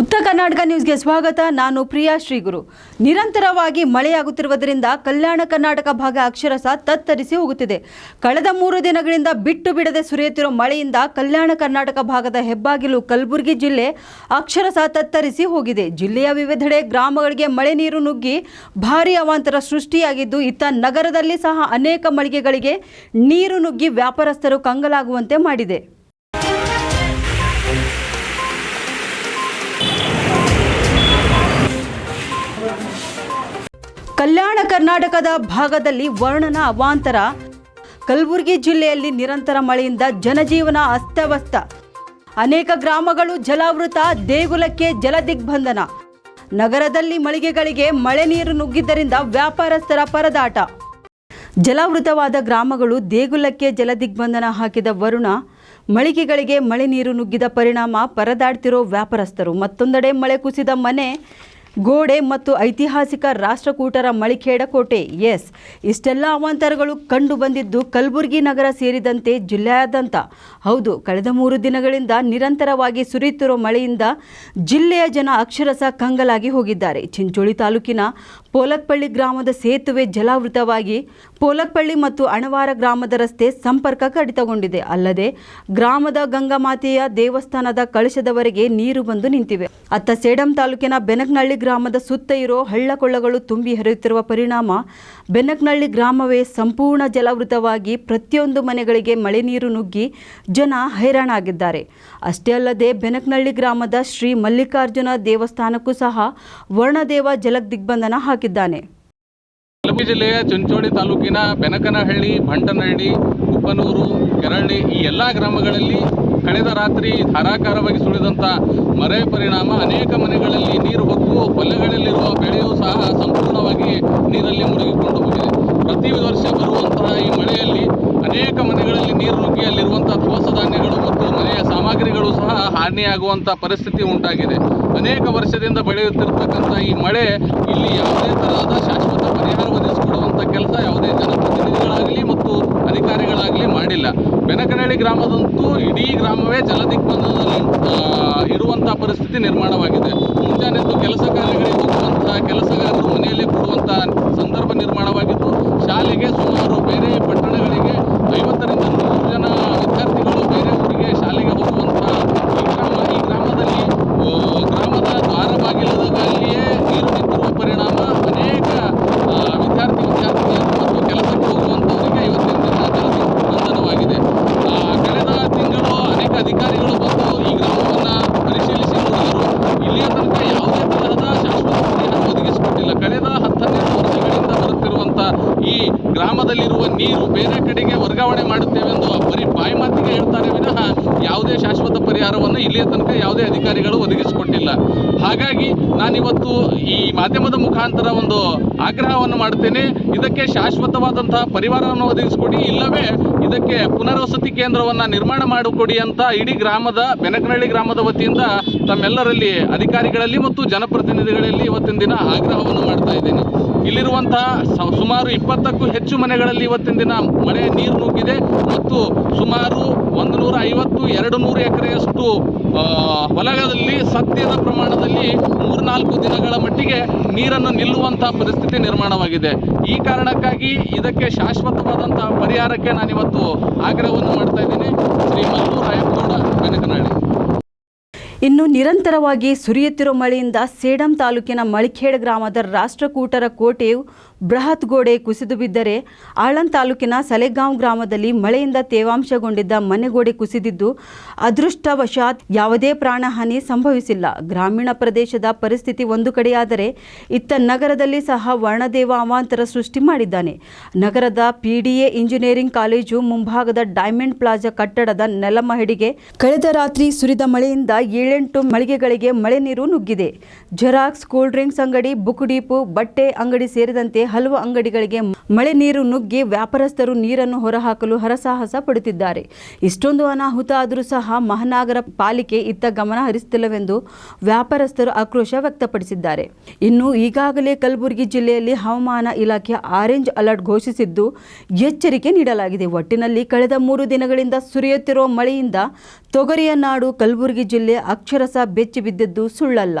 ಉತ್ತರ ಕರ್ನಾಟಕ ನ್ಯೂಸ್ಗೆ ಸ್ವಾಗತ. ನಾನು ಪ್ರಿಯಾ ಶ್ರೀಗುರು. ನಿರಂತರವಾಗಿ ಮಳೆಯಾಗುತ್ತಿರುವುದರಿಂದ ಕಲ್ಯಾಣ ಕರ್ನಾಟಕ ಭಾಗ ಅಕ್ಷರಶಃ ತತ್ತರಿಸಿ ಹೋಗುತ್ತಿದೆ. ಕಳೆದ ಮೂರು ದಿನಗಳಿಂದ ಬಿಟ್ಟು ಬಿಡದೆ ಸುರಿಯುತ್ತಿರುವ ಮಳೆಯಿಂದ ಕಲ್ಯಾಣ ಕರ್ನಾಟಕ ಭಾಗದ ಹೆಬ್ಬಾಗಿಲು ಕಲಬುರಗಿ ಜಿಲ್ಲೆ ಅಕ್ಷರಶಃ ತತ್ತರಿಸಿ ಹೋಗಿದೆ. ಜಿಲ್ಲೆಯ ವಿವಿಧೆಡೆ ಗ್ರಾಮಗಳಿಗೆ ಮಳೆ ನೀರು ನುಗ್ಗಿ ಭಾರೀ ಅವಾಂತರ ಸೃಷ್ಟಿಯಾಗಿದ್ದು, ಇತ್ತ ನಗರದಲ್ಲಿ ಸಹ ಅನೇಕ ಮಳಿಗೆಗಳಿಗೆ ನೀರು ನುಗ್ಗಿ ವ್ಯಾಪಾರಸ್ಥರು ಕಂಗಲಾಗುವಂತೆ ಮಾಡಿದೆ. ಕಲ್ಯಾಣ ಕರ್ನಾಟಕದ ಭಾಗದಲ್ಲಿ ವರ್ಣನ ಅವಾಂತರ. ಕಲಬುರಗಿ ಜಿಲ್ಲೆಯಲ್ಲಿ ನಿರಂತರ ಮಳೆಯಿಂದ ಜನಜೀವನ ಅಸ್ತವ್ಯಸ್ತ. ಅನೇಕ ಗ್ರಾಮಗಳು ಜಲಾವೃತ, ದೇಗುಲಕ್ಕೆ ಜಲದಿಗ್ಬಂಧನ. ನಗರದಲ್ಲಿ ಮಳಿಗೆಗಳಿಗೆ ಮಳೆ ನೀರು ನುಗ್ಗಿದ್ದರಿಂದ ವ್ಯಾಪಾರಸ್ಥರ ಪರದಾಟ. ಜಲಾವೃತವಾದ ಗ್ರಾಮಗಳು ದೇಗುಲಕ್ಕೆ ಜಲದಿಗ್ಬಂಧನ ಹಾಕಿದ ವರುಣ, ಮಳಿಗೆಗಳಿಗೆ ಮಳೆ ನೀರು ನುಗ್ಗಿದ ಪರಿಣಾಮ ಪರದಾಡ್ತಿರೋ ವ್ಯಾಪಾರಸ್ಥರು. ಮತ್ತೊಂದೆಡೆ ಮಳೆ ಕುಸಿದ ಮನೆ ಗೋಡೆ ಮತ್ತು ಐತಿಹಾಸಿಕ ರಾಷ್ಟ್ರಕೂಟರ ಮಳಿಖೇಡ ಕೋಟೆ ಎಸ್. ಇಷ್ಟೆಲ್ಲ ಅವಾಂತರಗಳು ಕಂಡು ಬಂದಿದ್ದು ಕಲಬುರಗಿ ನಗರ ಸೇರಿದಂತೆ ಜಿಲ್ಲೆಯಾದ್ಯಂತ. ಹೌದು, ಕಳೆದ ಮೂರು ದಿನಗಳಿಂದ ನಿರಂತರವಾಗಿ ಸುರಿಯುತ್ತಿರುವ ಮಳೆಯಿಂದ ಜಿಲ್ಲೆಯ ಜನ ಅಕ್ಷರಶಃ ಕಂಗಲಾಗಿ ಹೋಗಿದ್ದಾರೆ. ಚಿಂಚೋಳಿ ತಾಲೂಕಿನ ಪೋಲಕ್ಪಳ್ಳಿ ಗ್ರಾಮದ ಸೇತುವೆ ಜಲಾವೃತವಾಗಿ ಪೋಲಕ್ಪಳ್ಳಿ ಮತ್ತು ಅಣವಾರ ಗ್ರಾಮದ ರಸ್ತೆ ಸಂಪರ್ಕ ಕಡಿತಗೊಂಡಿದೆ. ಅಲ್ಲದೆ ಗ್ರಾಮದ ಗಂಗಾಮಾತೆಯ ದೇವಸ್ಥಾನದ ಕಳಶದವರೆಗೆ ನೀರು ಬಂದು ನಿಂತಿವೆ. ಅತ್ತ ಸೇಡಂ ತಾಲೂಕಿನ ಬೆನಕನಹಳ್ಳಿ ಗ್ರಾಮದ ಸುತ್ತ ಇರೋ ಹಳ್ಳಕೊಳ್ಳಗಳು ತುಂಬಿ ಹರಿಯುತ್ತಿರುವ ಪರಿಣಾಮ ಬೆನಕನಹಳ್ಳಿ ಗ್ರಾಮವೇ ಸಂಪೂರ್ಣ ಜಲಾವೃತವಾಗಿ ಪ್ರತಿಯೊಂದು ಮನೆಗಳಿಗೆ ಮಳೆ ನೀರು ನುಗ್ಗಿ ಜನ ಹೈರಾಣಾಗಿದ್ದಾರೆ. ಅಷ್ಟೇ ಅಲ್ಲದೆ ಬೆನಕನಹಳ್ಳಿ ಗ್ರಾಮದ ಶ್ರೀ ಮಲ್ಲಿಕಾರ್ಜುನ ದೇವಸ್ಥಾನಕ್ಕೂ ಸಹ ವರ್ಣದೇವ ಜಲದಿಗ್ಬಂಧನ ಹಾಕಿದ್ದಾನೆ. ಕಲಬುರಗಿ ಜಿಲ್ಲೆಯ ಚುಂಚೋಳಿ ತಾಲೂಕಿನ ಬೆನಕನಹಳ್ಳಿ, ಭಂಟನಹಳ್ಳಿ ಉಪ್ಪನೂರು ಕೆರಳ್ಳಿ ಈ ಎಲ್ಲ ಗ್ರಾಮಗಳಲ್ಲಿ ಕಳೆದ ರಾತ್ರಿ ಧಾರಾಕಾರವಾಗಿ ಸುಳಿದಂಥ ಮರೆ ಪರಿಣಾಮ ಅನೇಕ ಮನೆಗಳಲ್ಲಿ ನೀರು ಹೊಕ್ಕು ಹೊಲಗಳಲ್ಲಿರುವ ಬೆಳೆಯೂ ಸಹ ಸಂಪೂರ್ಣವಾಗಿ ನೀರಲ್ಲಿ ಮುಳುಗಿಕೊಂಡು ಹೋಗಿದೆ. ಪ್ರತಿ ವರ್ಷ ಬರುವಂತಹ ಈ ಮಳೆಯಲ್ಲಿ ಅನೇಕ ಮನೆಗಳಲ್ಲಿ ನೀರು ನುಗ್ಗಿ ಅಲ್ಲಿರುವಂಥ ದವಸ ಧಾನ್ಯಗಳು ಮನೆಯ ಸಾಮಗ್ರಿಗಳು ಸಹ ಹಾನಿಯಾಗುವಂಥ ಪರಿಸ್ಥಿತಿ ಉಂಟಾಗಿದೆ. ಅನೇಕ ವರ್ಷದಿಂದ ಬೆಳೆಯುತ್ತಿರ್ತಕ್ಕಂಥ ಈ ಮಳೆ ಇಲ್ಲಿ ಯಾವುದೇ ತರಹದ ಶಾಶ್ವತ ಪರಿಹಾರ ಒದಗಿಸಿಕೊಡುವಂಥ ಕೆಲಸ ಯಾವುದೇ ಜನಪ್ರತಿನಿಧಿಗಳಾಗಲಿ ಮತ್ತು ಅಧಿಕಾರಿಗಳಾಗಲಿ ಮಾಡಿಲ್ಲ. ಬೆನಕನಹಳ್ಳಿ ಗ್ರಾಮದಂತೂ ಇಡೀ ಗ್ರಾಮವೇ ಜಲದಿಗ್ಬಂಧನದಲ್ಲಿ ಇರುವಂಥ ಪರಿಸ್ಥಿತಿ ನಿರ್ಮಾಣವಾಗಿದೆ ಮುಂಜಾನೆದ್ದು ಕೆಲಸ ಕಾರ್ಯಗಳಿಗೆ ಹೋಗುವಂತಹ ಕೆಲಸಗಾರರು ಮನೆಯಲ್ಲೇ ಕೊಡುವಂಥ ಸಂದರ್ಭ ನಿರ್ಮಾಣವಾಗಿದ್ದು ಶಾಲೆಗೆ ಸುಮಾರು ಬೇರೆ ಪಟ್ಟಣಗಳಿಗೆ ಐವತ್ತರಿಂದ ನೂರು ಜನ ವಿದ್ಯಾರ್ಥಿಗಳು ಬೇರೆ ಊರಿಗೆ ಶಾಲೆಗೆ ಹೋಗುವಂತಹ ಈ ಗ್ರಾಮ ಈ ಗ್ರಾಮದಲ್ಲಿ ಆ, ಗ್ರಾಮದ ದ್ವಾರ ಬಾಗಿಲದಲ್ಲಿಯೇ ನೀರು ನಿಂತಿರುವ ಪರಿಣಾಮ ಅನೇಕ ಆ, ವಿದ್ಯಾರ್ಥಿ ವಿದ್ಯಾರ್ಥಿನಿಯರು ಮತ್ತು ಕೆಲಸಕ್ಕೆ ಹೋಗುವಂಥವರಿಗೆ ಇವತ್ತಿನ ದಿನ ಜಲದಿಗ್ಬಂಧನವಾಗಿದೆ ಆ, ಕಳೆದ ತಿಂಗಳು ಅನೇಕ ಅಧಿಕಾರಿಗಳು ಬಂದು ಈ ಗ್ರಾಮವನ್ನು ಪರಿಶೀಲಿಸಿ ನೋಡಿದರು ಇಲ್ಲಿಯ ತನಕ ಯಾವುದೇ ತರಹದ ಶಾಶ್ವತ ಪರಿಹಾರ ಒದಗಿಸಿಕೊಟ್ಟಿಲ್ಲ ಕಳೆದ ಹತ್ತನ್ನೆರಡು ವರ್ಷಗಳಿಂದ ಬರುತ್ತಿರುವಂಥ ಈ ಗ್ರಾಮದಲ್ಲಿರುವ ನೀರು ಬೇರೆ ಕಡೆಗೆ ವರ್ಗಾವಣೆ ಮಾಡುತ್ತೇವೆಂದು ಬರೀ ಬಾಯಿ ಮಾತಿಗೆ ಹೇಳ್ತಾರೆ ವಿನಃ ಯಾವುದೇ ಶಾಶ್ವತ ಪರಿಹಾರವನ್ನು ಇಲ್ಲಿಯ ತನಕ ಯಾವುದೇ ಅಧಿಕಾರಿಗಳು ಒದಗಿಸಿಕೊಟ್ಟಿಲ್ಲ. ಹಾಗಾಗಿ ನಾನಿವತ್ತು ಈ ಮಾಧ್ಯಮದ ಮುಖಾಂತರ ಒಂದು ಆಗ್ರಹವನ್ನು ಮಾಡ್ತೇನೆ. ಇದಕ್ಕೆ ಶಾಶ್ವತವಾದಂತಹ ಪರಿಹಾರವನ್ನು ಒದಗಿಸಿಕೊಡಿ, ಇಲ್ಲವೇ ಇದಕ್ಕೆ ಪುನರ್ವಸತಿ ಕೇಂದ್ರವನ್ನು ನಿರ್ಮಾಣ ಮಾಡಿಕೊಡಿ ಅಂತ ಇಡೀ ಗ್ರಾಮದ, ಬೆನಕನಹಳ್ಳಿ ಗ್ರಾಮದ ವತಿಯಿಂದ ತಮ್ಮೆಲ್ಲರಲ್ಲಿ ಅಧಿಕಾರಿಗಳಲ್ಲಿ ಮತ್ತು ಜನಪ್ರತಿನಿಧಿಗಳಲ್ಲಿ ಇವತ್ತಿನ ದಿನ ಆಗ್ರಹವನ್ನು ಮಾಡ್ತಾ ಇದ್ದೇನೆ. ಇಲ್ಲಿರುವಂತಹ ಸುಮಾರು ಇಪ್ಪತ್ತಕ್ಕೂ ಹೆಚ್ಚು ಮನೆಗಳಲ್ಲಿ ಇವತ್ತಿನ ದಿನ ಮಳೆ ನೀರು ನುಗ್ಗಿದೆ ಮತ್ತು ಸುಮಾರು ಒಂದು ನೂರ ಐವತ್ತು ಎರಡು ನೂರು ಎಕರೆಯಷ್ಟು ಹೊಲಗದಲ್ಲಿ ಸತ್ಯದ ಪ್ರಮಾಣದಲ್ಲಿ ಮೂರ್ನಾಲ್ಕು ದಿನಗಳ ಮಟ್ಟಿಗೆ ನೀರನ್ನು ನಿಲ್ಲುವಂತಹ ಪರಿಸ್ಥಿತಿ ನಿರ್ಮಾಣವಾಗಿದೆ. ಈ ಕಾರಣಕ್ಕಾಗಿ ಇದಕ್ಕೆ ಶಾಶ್ವತವಾದಂತಹ ಪರಿಹಾರಕ್ಕೆ ನಾನಿವತ್ತು ಆಗ್ರಹವನ್ನು ಮಾಡ್ತಾ ಇದ್ದೀನಿ. ಶ್ರೀ ಮಲ್ಲೂರು ರಾಯಪ್ಪಗೌಡ ಬೆನಕನಹಳ್ಳಿ ಇನ್ನು ನಿರಂತರವಾಗಿ ಸುರಿಯುತ್ತಿರುವ ಮಳೆಯಿಂದ ಸೇಡಂ ತಾಲೂಕಿನ ಮಳಿಖೇಡ್ ಗ್ರಾಮದ ರಾಷ್ಟ್ರಕೂಟರ ಕೋಟೆಯು ಬೃಹತ್ ಗೋಡೆ ಕುಸಿದು ಬಿದ್ದರೆ ಆಳಂದ್ ತಾಲೂಕಿನ ಸಲೆಗಾಂವ್ ಗ್ರಾಮದಲ್ಲಿ ಮಳೆಯಿಂದ ತೇವಾಂಶಗೊಂಡಿದ್ದ ಮನೆಗೋಡೆ ಕುಸಿದಿದ್ದು ಅದೃಷ್ಟವಶಾತ್ ಯಾವುದೇ ಪ್ರಾಣಹಾನಿ ಸಂಭವಿಸಿಲ್ಲ. ಗ್ರಾಮೀಣ ಪ್ರದೇಶದ ಪರಿಸ್ಥಿತಿ ಒಂದು ಕಡೆಯಾದರೆ ಇತ್ತ ನಗರದಲ್ಲಿ ಸಹ ವರ್ಣದೇವ ಅವಾಂತರ ಸೃಷ್ಟಿ ಮಾಡಿದ್ದಾನೆ. ನಗರದ ಪಿಡಿಎ ಇಂಜಿನಿಯರಿಂಗ್ ಕಾಲೇಜು ಮುಂಭಾಗದ ಡೈಮಂಡ್ ಪ್ಲಾಜಾ ಕಟ್ಟಡದ ನೆಲಮಹಡಿಗೆ ಕಳೆದ ರಾತ್ರಿ ಸುರಿದ ಮಳೆಯಿಂದ ಏಳೆಂಟು ಮಳಿಗೆಗಳಿಗೆ ಮಳೆ ನೀರು ನುಗ್ಗಿದೆ. ಜೆರಾಕ್ಸ್, ಕೂಲ್ ಡ್ರಿಂಕ್ಸ್ ಅಂಗಡಿ, ಬುಕ್ ಡೀಪು, ಬಟ್ಟೆ ಅಂಗಡಿ ಸೇರಿದಂತೆ ಹಲವು ಅಂಗಡಿಗಳಿಗೆ ಮಳೆ ನೀರು ನುಗ್ಗಿ ವ್ಯಾಪಾರಸ್ಥರು ನೀರನ್ನು ಹೊರಹಾಕಲು ಹರಸಾಹಸ ಪಡುತ್ತಿದ್ದಾರೆ. ಇಷ್ಟೊಂದು ಅನಾಹುತ ಆದರೂ ಸಹ ಮಹಾನಗರ ಪಾಲಿಕೆ ಇತ್ತ ಗಮನ ಹರಿಸುತ್ತಿಲ್ಲವೆಂದು ವ್ಯಾಪಾರಸ್ಥರು ಆಕ್ರೋಶ ವ್ಯಕ್ತಪಡಿಸಿದ್ದಾರೆ. ಇನ್ನು ಈಗಾಗಲೇ ಕಲಬುರಗಿ ಜಿಲ್ಲೆಯಲ್ಲಿ ಹವಾಮಾನ ಇಲಾಖೆ ಆರೆಂಜ್ ಅಲರ್ಟ್ ಘೋಷಿಸಿದ್ದು, ಎಚ್ಚರಿಕೆ ನೀಡಲಾಗಿದೆ. ಒಟ್ಟಿನಲ್ಲಿ ಕಳೆದ ಮೂರು ದಿನಗಳಿಂದ ಸುರಿಯುತ್ತಿರುವ ಮಳೆಯಿಂದ ತೊಗರಿಯ ನಾಡು ಕಲಬುರಗಿ ಜಿಲ್ಲೆ ಅಕ್ಷರಸ ಬೆಚ್ಚಿ ಬಿದ್ದಿದ್ದು ಸುಳ್ಳಲ್ಲ.